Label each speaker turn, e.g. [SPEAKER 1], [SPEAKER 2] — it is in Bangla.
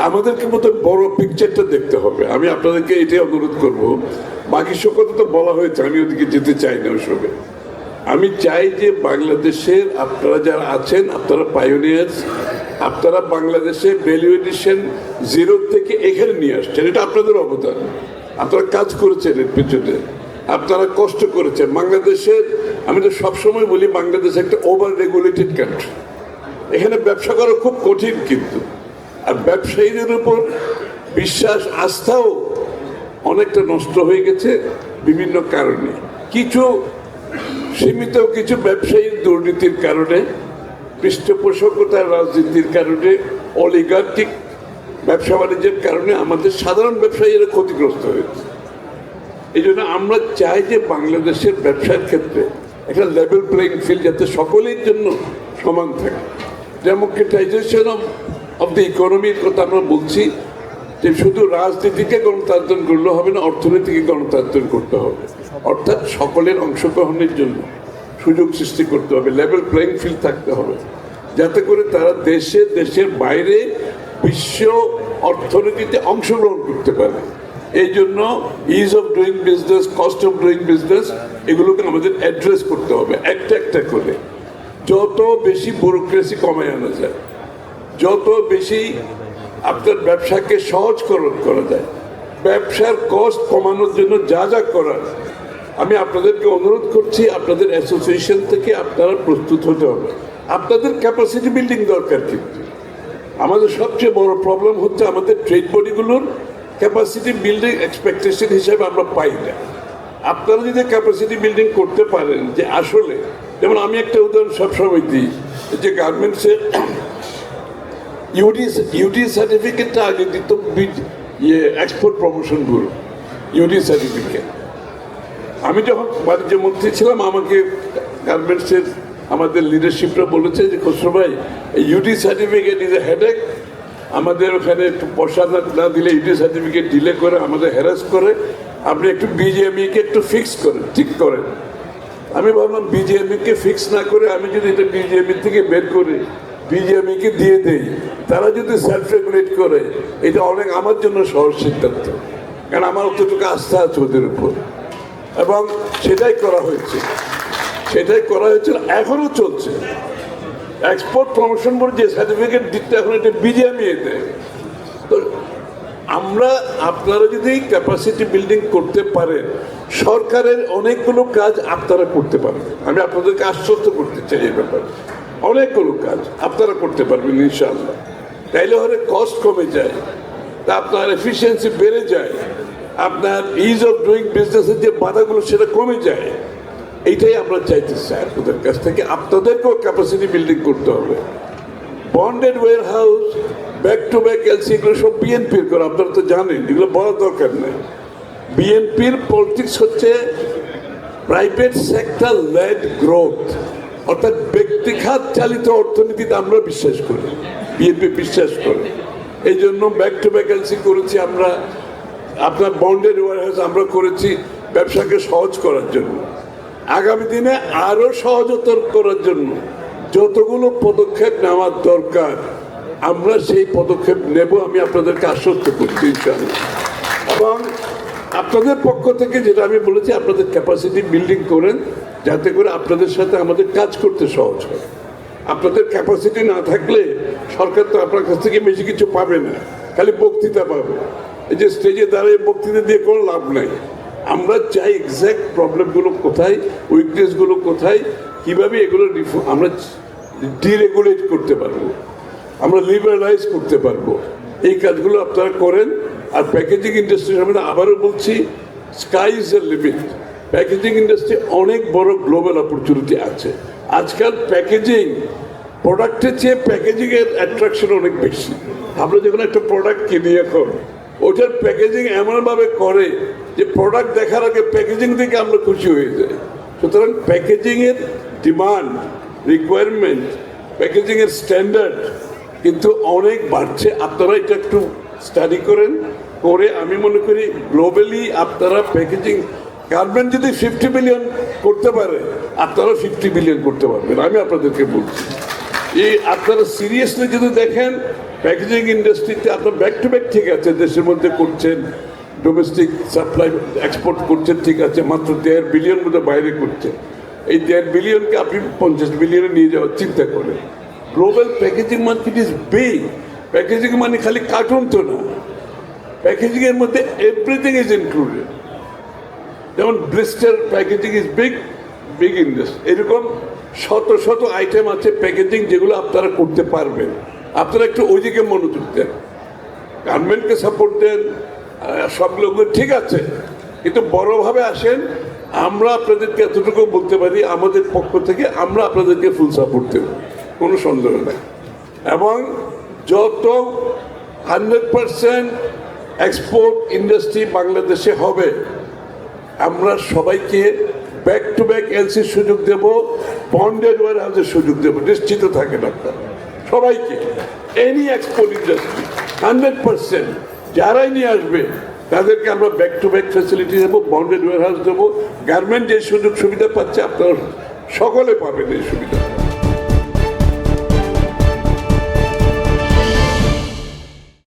[SPEAKER 1] আমাদেরকে মতো বড় পিকচারটা দেখতে হবে। আমি আপনাদেরকে এটাই অনুরোধ করব। বাকি সব কথা তো বলা হয়েছে, আমি ওদিকে যেতে চাই না ওসবে। আমি চাই যে বাংলাদেশের আপনারা যারা আছেন, আপনারা পায়োনিয়ার্স আপনারা বাংলাদেশে ভ্যালু এডিশন জিরো থেকে এখানে নিয়ে আসছেন। এটা আপনাদের অবদান। আপনারা কাজ করেছেন এর পিছনে। আপনারা কষ্ট করেছেন। বাংলাদেশের, আমি তো সবসময় বলি, বাংলাদেশ একটা ওভার রেগুলেটেড কান্ট্রি এখানে ব্যবসা করা খুব কঠিন কিন্তু। আর ব্যবসায়ীদের উপর বিশ্বাস, আস্থাও অনেকটা নষ্ট হয়ে গেছে বিভিন্ন কারণে। কিছু সীমিত, কিছু ব্যবসায়ীর দুর্নীতির কারণে, পৃষ্ঠপোষকতার রাজনীতির কারণে অলিগার্টিক ব্যবসা বাণিজ্যের কারণে আমাদের সাধারণ ব্যবসায়ীরা ক্ষতিগ্রস্ত হয়েছে। এই জন্য আমরা চাই যে বাংলাদেশের ব্যবসার ক্ষেত্রে একটা লেভেল প্লেইং ফিল্ড যাতে সকলের জন্য সমান থাকে। ডেমোক্রেটাইজেশন অফ অফ দ্য ইকোনমির কথা আমরা বলছি যে শুধু রাজনীতিকে গণতান্ত্রণ করলে হবে না, অর্থনীতিকে গণতান্ত্রণ করতে হবে। অর্থাৎ সকলের অংশগ্রহণের জন্য সুযোগ সৃষ্টি করতে হবে লেভেল প্লেইং ফিল্ড থাকতে হবে। যাতে করে তারা দেশে, দেশের বাইরে বিশ্ব অর্থনীতিতে অংশগ্রহণ করতে পারে। এই জন্য ease of doing business cost of doing business এগুলোকে আমাদের অ্যাড্রেস করতে হবে, একটা একটা করে। যত বেশি ব্যুরোক্রেসি কমায় আনা যায়। যত বেশি আপনার ব্যবসাকে সহজকরণ করা যায়, ব্যবসার কস্ট কমানোর জন্য যা যা করার, আমি আপনাদেরকে অনুরোধ করছি, আপনাদের অ্যাসোসিয়েশন থেকে আপনারা প্রস্তুত হতে হবে। আপনাদের ক্যাপাসিটি বিল্ডিং দরকার কিন্তু আমাদের সবচেয়ে বড় প্রবলেম হচ্ছে আমাদের ট্রেড বডিগুলোর ক্যাপাসিটি বিল্ডিং এক্সপেকটেশন হিসেবে আমরা পাই না। আপনারা যদি ক্যাপাসিটি বিল্ডিং করতে পারেন যে আসলে, যেমন আমি একটা উদাহরণ সবসময় দিই, যে গার্মেন্টসে ইউডি ইউডি সার্টিফিকেটটা আগে দিত ইয়ে export promotion bureau UD certificate আমি যখন বাণিজ্য মন্ত্রী ছিলাম, আমাকে গার্মেন্টসের আমাদের লিডারশিপরা বলেছে যে, খসরু ভাই UD certificate is a headache আমাদের ওখানে একটু পয়সা না দিলে ইউডি সার্টিফিকেট ডিলে করে, আমাদের হ্যারাস করে। আপনি একটু বিজিএমইকে একটু ফিক্স করেন, ঠিক করেন। আমি ভাবলাম বিজিএমইকে ফিক্স না করে আমি যদি এটা বিজিএমই থেকে বের করে বিজিএমইকে দিয়ে দেই, তারা যদি সেলফ রেগুলেট করে, এটা অনেক আমার জন্য সহজ সিদ্ধান্ত। কারণ আমার অতটুকু আস্থা আছে ওদের উপর। এবং সেটাই করা হয়েছে। সেটাই করা হয়েছিল এখনও চলছে। এক্সপোর্ট প্রমোশন বোর্ড যে সার্টিফিকেট দিতে এখন এটা বিজিএমই দেয়। তো আমরা, আপনারা যদি ক্যাপাসিটি বিল্ডিং করতে পারেন, সরকারের অনেকগুলো কাজ আপনারা করতে পারবেন। আমি আপনাদেরকে আশ্বস্ত করতে চাই এই ব্যাপারে। অনেকগুলো কাজ আপনারা করতে পারবেন, ইনশাআল্লাহ। তাইলে হলে কস্ট কমে যায়, তা আপনার এফিসিয়েন্সি বেড়ে যায়, আপনার ইজ অফ ডুইং বিজনেসের যে বাধাগুলো সেটা কমে যায়। এইটাই আমরা চাইতে চাই আপনাদের কাছ থেকে। আপনাদেরকেও ক্যাপাসিটি বিল্ডিং করতে হবে। Bonded warehouse back to back LC এগুলো সব বিএনপির করে, আপনারা তো জানেন, এগুলো বলার দরকার নেই। বিএনপির পলিটিক্স হচ্ছে প্রাইভেট সেক্টর লেড গ্রোথ অর্থাৎ ব্যক্তিখাত চালিত অর্থনীতিতে আমরা বিশ্বাস করি বিএনপি বিশ্বাস করে। এই জন্য ব্যাক টু ব্যাক এলসি করেছি আমরা, আপনার বন্ডের ওয়ার হাউস আমরা করেছি ব্যবসাকে সহজ করার জন্য। আগামী দিনে আরও সহজতর করার জন্য যতগুলো পদক্ষেপ নেওয়ার দরকার, আমরা সেই পদক্ষেপ নেব আমি আপনাদেরকে আশ্বস্ত করছি এবং আপনাদের পক্ষ থেকে যেটা আমি বলেছি, আপনাদের ক্যাপাসিটি বিল্ডিং করেন যাতে করে আপনাদের সাথে আমাদের কাজ করতে সহজ হয়। আপনাদের ক্যাপাসিটি না থাকলে সরকার তো আপনার কাছ থেকে বেশি কিছু পাবে না, খালি বক্তৃতা পাবে। এই যে স্টেজে দাঁড়িয়ে বক্তৃতা দিয়ে কোনো লাভ নাই। আমরা চাই এক্স্যাক্ট প্রবলেমগুলো কোথায় উইকনেসগুলো কোথায়, কীভাবে এগুলো আমরা ডিরেগুলেট করতে পারব, আমরা লিবারালাইজ করতে পারব। এই কাজগুলো আপনারা করেন। আর প্যাকেজিং ইন্ডাস্ট্রির আমরা আবারও বলছি স্কাই ইজ এর লিমিট প্যাকেজিং ইন্ডাস্ট্রি অনেক বড় গ্লোবাল অপরচুনিটি আছে। আজকাল প্যাকেজিং প্রোডাক্টের চেয়ে প্যাকেজিং এর অ্যাট্রাকশন অনেক বেশি। আমরা যখন একটা প্রোডাক্ট কিনি এখন, ওটার প্যাকেজিং এমনভাবে করে যে প্রোডাক্ট দেখার আগে প্যাকেজিং থেকে আমরা খুশি হয়ে যাই। সুতরাং প্যাকেজিং এর ডিমান্ড রিকোয়ারমেন্ট প্যাকেজিং এর স্ট্যান্ডার্ড কিন্তু অনেক বাড়ছে। আপনারা এটা একটু স্টাডি করেন, করে আমি মনে করি গ্লোবালি আপনারা প্যাকেজিং গার্মেন্ট যদি ফিফটি বিলিয়ন করতে পারে, আপনারা ফিফটি বিলিয়ন করতে পারবেন। আমি আপনাদেরকে বলছি, এই আপনারা সিরিয়াসলি যদি দেখেন প্যাকেজিং ইন্ডাস্ট্রিতে আপনার ব্যাক টু ব্যাক ঠিক আছে, দেশের মধ্যে করছেন ডোমেস্টিক সাপ্লাই এক্সপোর্ট করছেন, ঠিক আছে, মাত্র দেড় বিলিয়ন মতো বাইরে করছে এই দেড় বিলিয়নকে আপনি পঞ্চাশ বিলিয়নে নিয়ে যাওয়ার চিন্তা করেন। Global packaging market is big packaging মানে খালি কার্টুন তো না। প্যাকেজিংয়ের মধ্যে এভরিথিং ইজ ইনক্লুডেড যেমন blister packaging is big big industry এরকম শত শত আইটেম আছে প্যাকেজিং যেগুলো আপনারা করতে পারবেন। আপনারা একটু ওইদিকে মনোযোগ দেন। গার্মেন্টকে সাপোর্ট দেন সব লোক ঠিক আছে। কিন্তু বড়ভাবে আসেন, আমরা আপনাদেরকে এতটুকু বলতে পারি, আমাদের পক্ষ থেকে আমরা আপনাদেরকে ফুল সাপোর্ট দেব। কোনো সন্দেহ নেই। এবং যত হান্ড্রেড পার্সেন্ট এক্সপোর্ট ইন্ডাস্ট্রি বাংলাদেশে হবে আমরা সবাইকে ব্যাক টু ব্যাক এলসির সুযোগ দেব বন্ডেড ওয়ার হাউসের সুযোগ দেব, নিশ্চিত থাকেন আপনারা। সবাইকে any export industry hundred percent যারাই নিয়ে আসবে, তাদেরকে আমরা ব্যাক টু ব্যাক ফ্যাসিলিটি দেবো বন্ডেড ওয়ার হাউস দেবো। গার্মেন্ট যে সুযোগ সুবিধা পাচ্ছে আপনারা সকলে পাবেন এই সুবিধা।